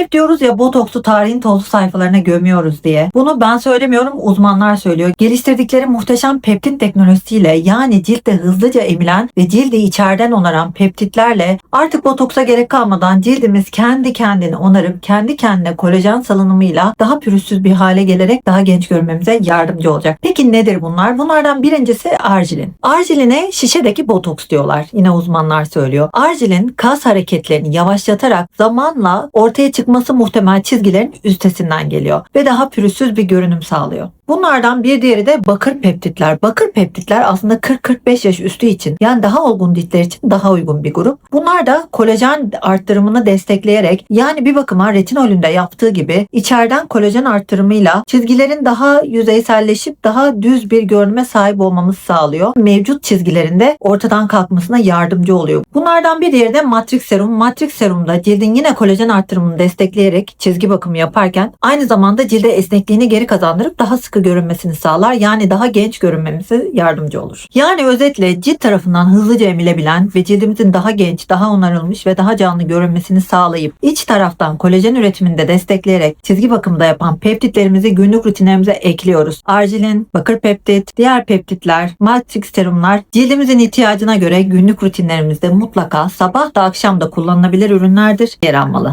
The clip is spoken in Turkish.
Hep diyoruz ya botoksu tarihin tozlu sayfalarına gömüyoruz diye. Bunu ben söylemiyorum uzmanlar söylüyor. Geliştirdikleri muhteşem peptit teknolojisiyle yani ciltte hızlıca emilen ve cildi içeriden onaran peptitlerle artık botoksa gerek kalmadan cildimiz kendi kendini onarıp kendi kendine kolajen salınımıyla daha pürüzsüz bir hale gelerek daha genç görmemize yardımcı olacak. Peki nedir bunlar? Bunlardan birincisi argilin. Argiline şişedeki botoks diyorlar. Yine uzmanlar söylüyor. Argilin kas hareketlerini yavaşlatarak zamanla ortaya çıkması muhtemel çizgilerin üstesinden geliyor ve daha pürüzsüz bir görünüm sağlıyor. Bunlardan bir diğeri de bakır peptitler. Bakır peptitler aslında 40-45 yaş üstü için yani daha olgun ciltler için daha uygun bir grup. Bunlar da kolajen arttırımını destekleyerek yani bir bakıma retinolünde yaptığı gibi içeriden kolajen arttırımıyla çizgilerin daha yüzeyselleşip daha düz bir görünüme sahip olmamızı sağlıyor. Mevcut çizgilerinde ortadan kalkmasına yardımcı oluyor. Bunlardan bir diğeri de Matrix Serum. Matrix Serum'da cildin yine kolajen arttırımını destekleyerek çizgi bakımı yaparken aynı zamanda cilde esnekliğini geri kazandırıp daha sıkı görünmesini sağlar. Yani daha genç görünmemize yardımcı olur. Yani özetle cilt tarafından hızlıca emilebilen ve cildimizin daha genç, daha onarılmış ve daha canlı görünmesini sağlayıp iç taraftan kolajen üretiminde destekleyerek çizgi bakımda yapan peptitlerimizi günlük rutinlerimize ekliyoruz. Argilin, bakır peptit, diğer peptitler, matrix serumlar cildimizin ihtiyacına göre günlük rutinlerimizde mutlaka sabah da akşam da kullanılabilir ürünlerdir. Yer almalı.